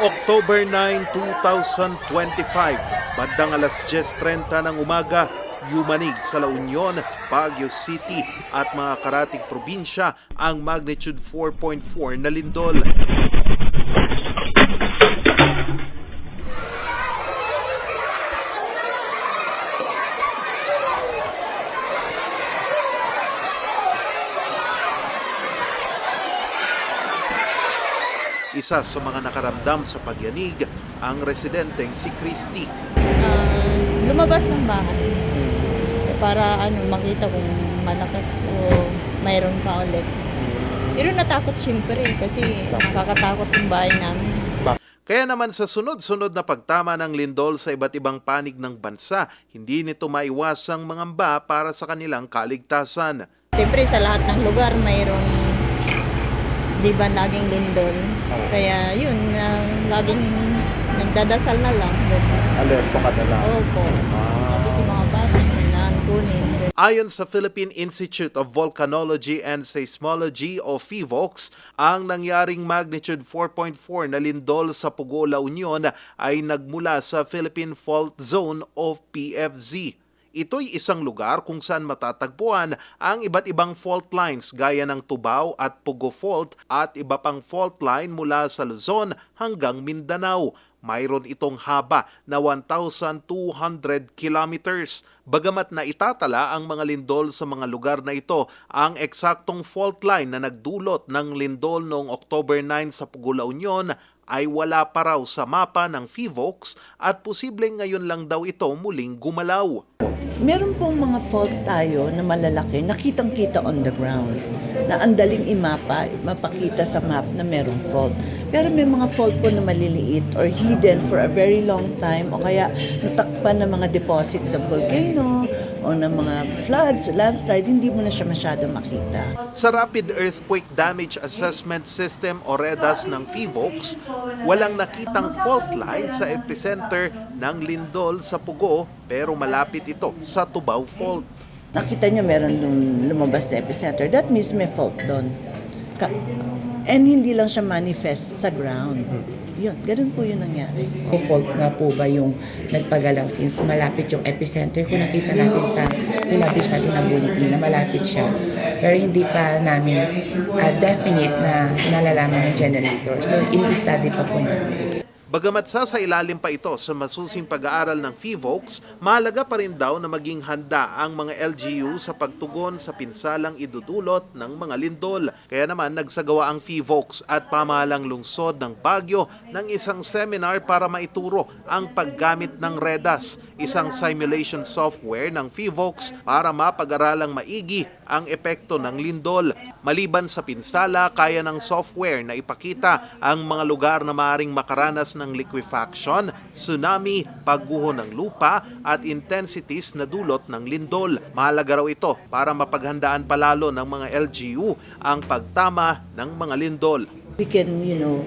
October 9, 2025, bandang alas 10.30 ng umaga, yumanig sa La Union, Baguio City at mga karating probinsya ang magnitude 4.4 na lindol. Isa sa mga nakaramdam sa pagyanig ang residenteng si Christy. Ah, lumabas ng bahay para ano makita kung malakas o mayroon pa ulit. Pero natakot siyempre kasi nakakatakot yung bahay namin. Kaya naman sa sunod-sunod na pagtama ng lindol sa iba't ibang panig ng bansa, hindi nito maiwasang mangamba para sa kanilang kaligtasan. Siyempre sa lahat ng lugar mayroon di ba laging lindol. Kaya yun, ah, laging nagdadasal na lang. alerto ka na lang. Opo. Tapos yung mga bata, kailangan kunin. Ayon sa Philippine Institute of Volcanology and Seismology o PHIVOLCS, ang nangyaring magnitude 4.4 na lindol sa Pugo, La Union ay nagmula sa Philippine Fault Zone o PFZ. Ito'y isang lugar kung saan matatagpuan ang iba't ibang fault lines gaya ng Tubao at Pugo Fault at iba pang fault line mula sa Luzon hanggang Mindanao. Mayroon itong haba na 1,200 kilometers. Bagamat na itatala ang mga lindol sa mga lugar na ito, ang eksaktong fault line na nagdulot ng lindol noong October 9 sa Pugo, La Union ay wala pa raw sa mapa ng PHIVOLCS at posibleng ngayon lang daw ito muling gumalaw. Meron pong mga fault tayo na malalaki, nakitang-kita on the ground, na ang daling imapa, mapakita sa map na merong fault. Pero may mga fault po na maliliit or hidden for a very long time o kaya natakpan ng mga deposits sa volcano o ng mga floods, landslide, hindi mo na siya masyado makita. Sa Rapid Earthquake Damage Assessment System o REDAS ng PHIVOLCS, walang nakitang fault line sa epicenter ng lindol sa Pugo pero malapit ito sa Tubao Fault. Nakita niyo meron nung lumabas sa epicenter, that means may fault doon. Ka- And hindi lang siya manifest sa ground. Yun, ganun po yun nangyari. o fault nga po ba yung nagpagalaw since malapit yung epicenter kung nakita natin sa pinabis natin ng bulletin na malapit siya pero hindi pa namin ah, definite na nalalaman ng generator so in-study pa po namin Bagamat sasailalim pa ito sa masusing pag-aaral ng PHIVOLCS, mahalaga pa rin daw na maging handa ang mga LGU sa pagtugon sa pinsalang idudulot ng mga lindol. Kaya naman nagsagawa ang PHIVOLCS at pamahalang lungsod ng Baguio ng isang seminar para maituro ang paggamit ng REDAS, isang simulation software ng PHIVOLCS para mapag-aralang maigi ang epekto ng lindol. Maliban sa pinsala, kaya ng software na ipakita ang mga lugar na maaring makaranas ng liquefaction, tsunami, pagguho ng lupa at intensities na dulot ng lindol. Mahalaga raw ito para mapaghandaan palalo ng mga LGU ang pagtama ng mga lindol. We can, you know,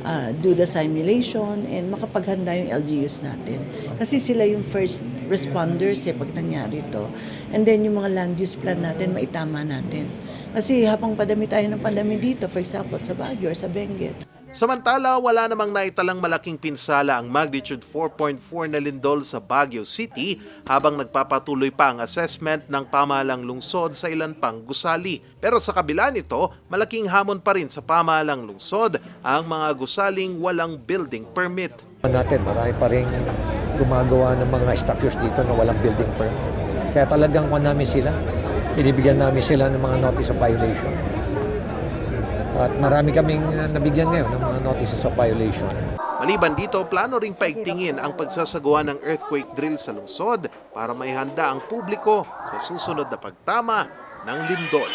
uh, do the simulation and makapaghanda yung LGUs natin. Kasi sila yung first responders eh pag nangyari to. And then yung mga land use plan natin, maitama natin. Kasi habang padami tayo ng pandami dito, for example, sa Baguio or sa Benguet, Samantala, wala namang naitalang malaking pinsala ang magnitude 4.4 na lindol sa Baguio City habang nagpapatuloy pa ang assessment ng pamahalang lungsod sa ilan pang gusali. Pero sa kabila nito, malaking hamon pa rin sa pamahalang lungsod ang mga gusaling walang building permit. natin, marami pa rin gumagawa ng mga structures dito na walang building permit. Kaya talagang kung namin sila, binibigyan namin sila ng mga notice of violation. At marami kaming uh, nabigyan ngayon ng mga notices of violation. Maliban dito, plano ring paigtingin ang pagsasagawa ng earthquake drill sa lungsod para maihanda ang publiko sa susunod na pagtama ng lindol.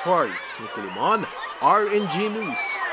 Charles Nicolimon, RNG News.